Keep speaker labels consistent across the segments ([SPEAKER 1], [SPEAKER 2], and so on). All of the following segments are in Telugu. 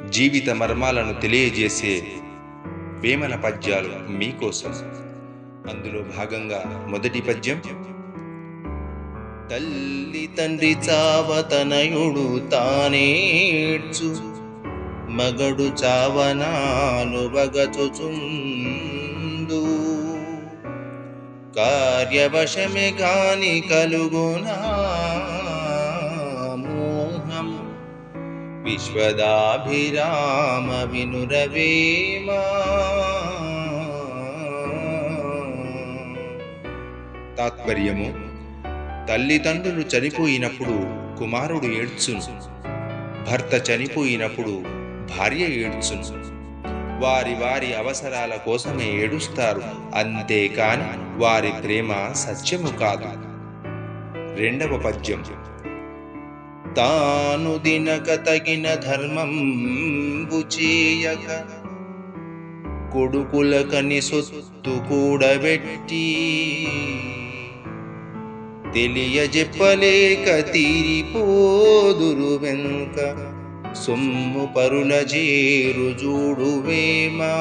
[SPEAKER 1] జీవిత మర్మాలను తెలియజేసే వేమన పద్యాలు మీకోసం అందులో భాగంగా మొదటి పద్యం.
[SPEAKER 2] తల్లి తండ్రి చావతనయుడు తానేడ్చు మగడు చావనాను బగచుచుండు కార్యవశమే కాని కలుగునా విశ్వదాభిరామ వినురవేమా
[SPEAKER 1] తాత్పర్యము తల్లిదండ్రులు చనిపోయినప్పుడు కుమారుడు ఏడ్చును. భర్త చనిపోయినప్పుడు భార్య ఏడ్చును. వారి వారి అవసరాల కోసమే ఏడుస్తారు. అంతేకాని వారి ప్రేమ సత్యము కాదు. రెండవ పద్యం
[SPEAKER 2] తాను దినక తగిన ధర్మం చేయక కొడుకులకని సొత్తు కూడబెట్టి. తెలియజెప్పలేక తీరిపోదురు వెనుక సొమ్ము పరుల చేరు చూడువేమా.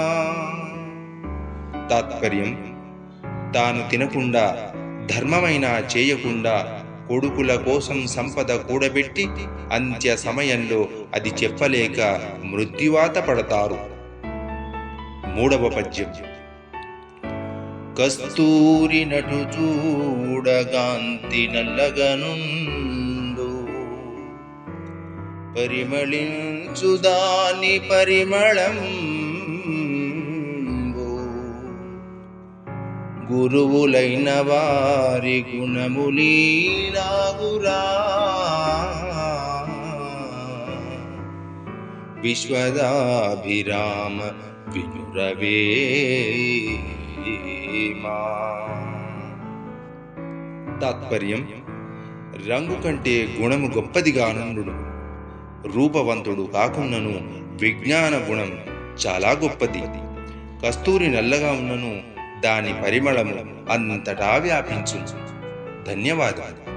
[SPEAKER 1] తాత్పర్యం తాను తినకుండా ధర్మమైన చేయకుండా కొడుకుల కోసం సంపద కూడబెట్టి అంత్య సమయంలో అది చెప్పలేక మృత్యువాత పడతారు. మూడవ పద్యం.
[SPEAKER 2] కస్తూరి నటు చూడగాంతి నల్లగనుండు. పరిమళించు దాని పరిమళం గురువులైన వారి గుణములీలాగురా విశ్వదాభిరామ వినురవే
[SPEAKER 1] తాత్పర్యం రంగు కంటే గుణము గొప్పదిగా రూపవంతుడు కాకున్నను విజ్ఞాన గుణం చాలా గొప్పది. కస్తూరి నల్లగా ఉన్నను దాని పరిమళము అంతటా వ్యాపించు ధన్యవాదాలు